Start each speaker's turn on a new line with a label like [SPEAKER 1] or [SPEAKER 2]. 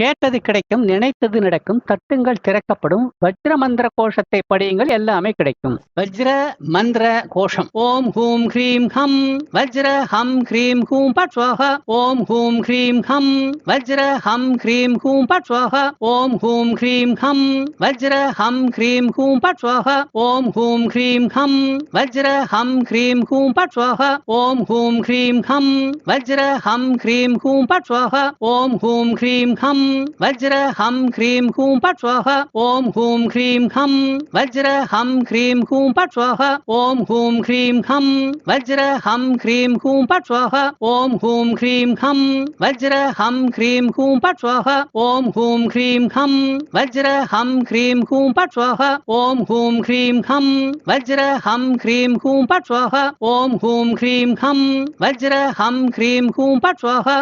[SPEAKER 1] கேட்டது கிடைக்கும் நினைத்தது நடக்கும் தட்டுங்கள் திறக்கப்படும் வஜ்ர மந்திர கோஷத்தை படியுங்கள் எல்லாமே கிடைக்கும். வஜ்ர மந்திர கோஷம். ஓம் ஹூம் ஹ்ரீம் ஹம். வஜ்ர ஹம் ஹ்ரீம் ஹூம் பட்வாக ஓம் ஹூம் ஹ்ரீம் ஹம். வஜ்ர ஹம் ஹ்ரீம் ஹூம் பட்வாக ஓம் ஹூம் ஹ்ரீம் ஹம். வஜ்ர ஹம் ஹ்ரீம் ஹூம் பட்வாக ஓம் ஹூம் ஹ்ரீம் ஹம். வஜ்ர ஹம் ஹ்ரீம் ஹூம் பட்வாக ஓம் ஹூம் ஹ்ரீம் ஹம். வஜ்ர ஹம் ஹ்ரீம் ஹூம் பட்வாக ஓம் ஹூம் ஹ்ரீம் ஹம். வஜ்ர ஹம் ஹ்ரீம் ஹூம் பட் ஸ்வாஹா ஓம் ஹூம் ஹ்ரீம் ஹம். வஜ்ர ஹம் ஹ்ரீம் ஹூம் பட் ஸ்வாஹா ஓம் ஹூம் ஹ்ரீம் ஹம். வஜ்ர ஹம் ஹ்ரீம் ஹூம் பட் ஸ்வாஹா ஓம் ஹூம் ஹ்ரீம் ஹம். வஜ்ர ஹம் ஹ்ரீம் ஹூம் பட் ஸ்வாஹா ஓம் ஹூம் ஹ்ரீம் ஹம். வஜ்ர ஹம் ஹ்ரீம் ஹூம் பட் ஸ்வாஹா ஓம் ஹூம் ஹ்ரீம் ஹம். வஜ்ர ஹம் ஹ்ரீம் ஹூம் பட் ஸ்வாஹா ஓம் ஹூம் ஹ்ரீம் ஹம். வஜ்ர ஹம் ஹ்ரீம் ஹூம் பட் ஸ்வாஹா